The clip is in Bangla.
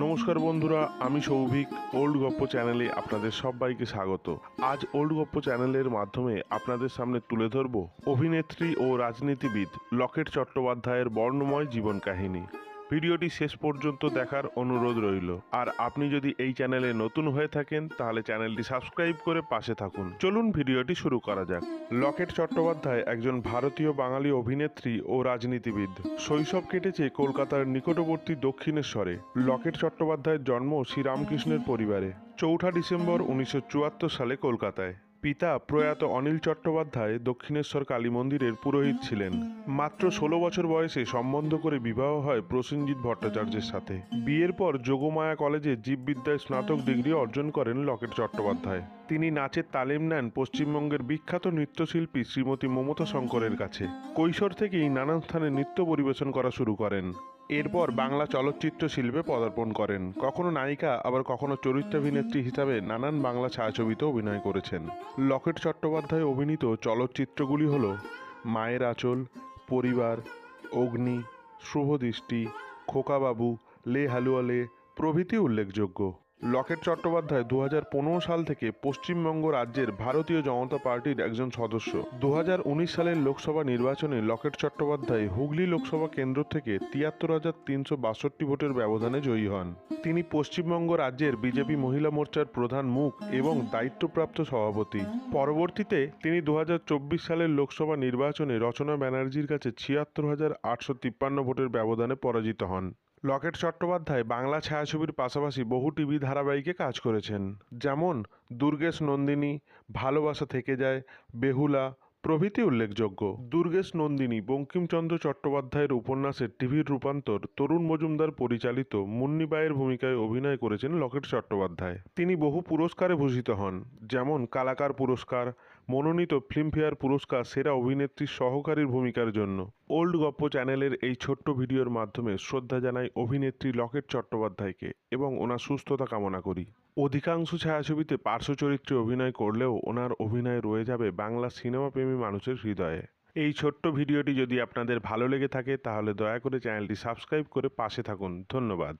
নমস্কার বন্ধুরা, আমি সৌভিক ওল্ড গপ্প চ্যানেলে আপনাদের সবাইকে স্বাগত। আজ ওল্ড গপ্প চ্যানেলের মাধ্যমে আপনাদের সামনে তুলে ধরব অভিনেত্রী ও রাজনীতিবিদ লকেট চট্টোপাধ্যায়ের বর্ণময় জীবন কাহিনী। ভিডিওটি শেষ পর্যন্ত দেখার অনুরোধ রইল। আর আপনি যদি এই চ্যানেলে নতুন হয়ে থাকেন, তাহলে চ্যানেলটি সাবস্ক্রাইব করে পাশে থাকুন। চলুন ভিডিওটি শুরু করা যাক। লকেট চট্টোপাধ্যায় একজন ভারতীয় বাঙালি অভিনেত্রী ও রাজনীতিবিদ। শৈশব কেটেছে কলকাতার নিকটবর্তী দক্ষিণেশ্বরে। লকেট চট্টোপাধ্যায়ের জন্ম শ্রীরামকৃষ্ণের পরিবারে, চৌঠা ডিসেম্বর উনিশশো চুয়াত্তর সালে কলকাতায়। পিতা প্রয়াত অনিল চট্টোপাধ্যায় দক্ষিণেশ্বর কালী মন্দিরের পুরোহিত ছিলেন। মাত্র ষোলো বছর বয়সে সম্বন্ধ করে বিবাহ হয় প্রসেনজিৎ ভট্টাচার্যের সাথে। বিয়ের পর যোগমায়া কলেজে জীববিদ্যায় স্নাতক ডিগ্রি অর্জন করেন লকেট চট্টোপাধ্যায়। তিনি নাচের তালিম নেন পশ্চিমবঙ্গের বিখ্যাত নৃত্যশিল্পী শ্রীমতী মমতা শঙ্করের কাছে। কৈশোর থেকেই নানান স্থানে নৃত্য পরিবেশন করা শুরু করেন। এরপর বাংলা চলচ্চিত্র শিল্পে পদার্পণ করেন। কখনো নায়িকা, আবার কখনো চরিত্রাভিনেত্রী হিসাবে নানান বাংলা ছায়াছবিতে অভিনয় করেছেন। লকেট চট্টোপাধ্যায় অভিনীত চলচ্চিত্রগুলি হল মায়ের আঁচল, পরিবার, অগ্নি শুভদৃষ্টি খোকাবাবু, লে হালুয়ালে প্রভৃতি উল্লেখযোগ্য। লকেট চট্টোপাধ্যায় দুহাজার পনেরো সাল থেকে পশ্চিমবঙ্গ রাজ্যের ভারতীয় জনতা পার্টির একজন সদস্য। দু হাজার উনিশ সালের লোকসভা নির্বাচনে লকেট চট্টোপাধ্যায় হুগলি লোকসভা কেন্দ্র থেকে তিয়াত্তর হাজার তিনশো বাষট্টি ভোটের ব্যবধানে জয়ী হন। তিনি পশ্চিমবঙ্গ রাজ্যের বিজেপি মহিলা মোর্চার প্রধান মুখ এবং দায়িত্বপ্রাপ্ত সভাপতি। পরবর্তীতে তিনি দু হাজার চব্বিশ সালের লোকসভা নির্বাচনে রচনা ব্যানার্জির কাছে ছিয়াত্তর হাজার আটশো তিপ্পান্ন ভোটের ব্যবধানে পরাজিত হন। লকেট চট্টোপাধ্যায় বাংলা ছায়াছবির পাশাপাশি বহু টিভি ধারাবাহিকে কাজ করেছেন। যেমন দুর্গেশ নন্দিনী, ভালোবাসা থেকে যায়, বেহুলা, প্রভৃতি উল্লেখযোগ্য। দুর্গেশ নন্দিনী, বঙ্কিমচন্দ্র চট্টোপাধ্যায়ের উপন্যাসের টিভির রূপান্তর, তরুণ মজুমদার পরিচালিত মুন্নিবাইয়ের ভূমিকায় অভিনয় করেছেন লকেট চট্টোপাধ্যায়। তিনি বহু পুরস্কারে ভূষিত হন, যেমন কালাকার পুরস্কার মনোনীত ফিল্মফেয়ার পুরস্কার সেরা অভিনেত্রীর সহকারীর ভূমিকার জন্য। ওল্ড গপ্প চ্যানেলের এই ছোট্ট ভিডিওর মাধ্যমে শ্রদ্ধা জানাই অভিনেত্রী লকেট চট্টোপাধ্যায়কে এবং ওনার সুস্থতা কামনা করি। অধিকাংশ ছায়াছবিতে পার্শ্ব চরিত্রে অভিনয় করলেও ওনার অভিনয় রয়ে যাবে বাংলা সিনেমাপ্রেমী মানুষের হৃদয়ে। এই ছোট্ট ভিডিওটি যদি আপনাদের ভালো লেগে থাকে তাহলে দয়া করে চ্যানেলটি সাবস্ক্রাইব করে পাশে থাকুন। ধন্যবাদ।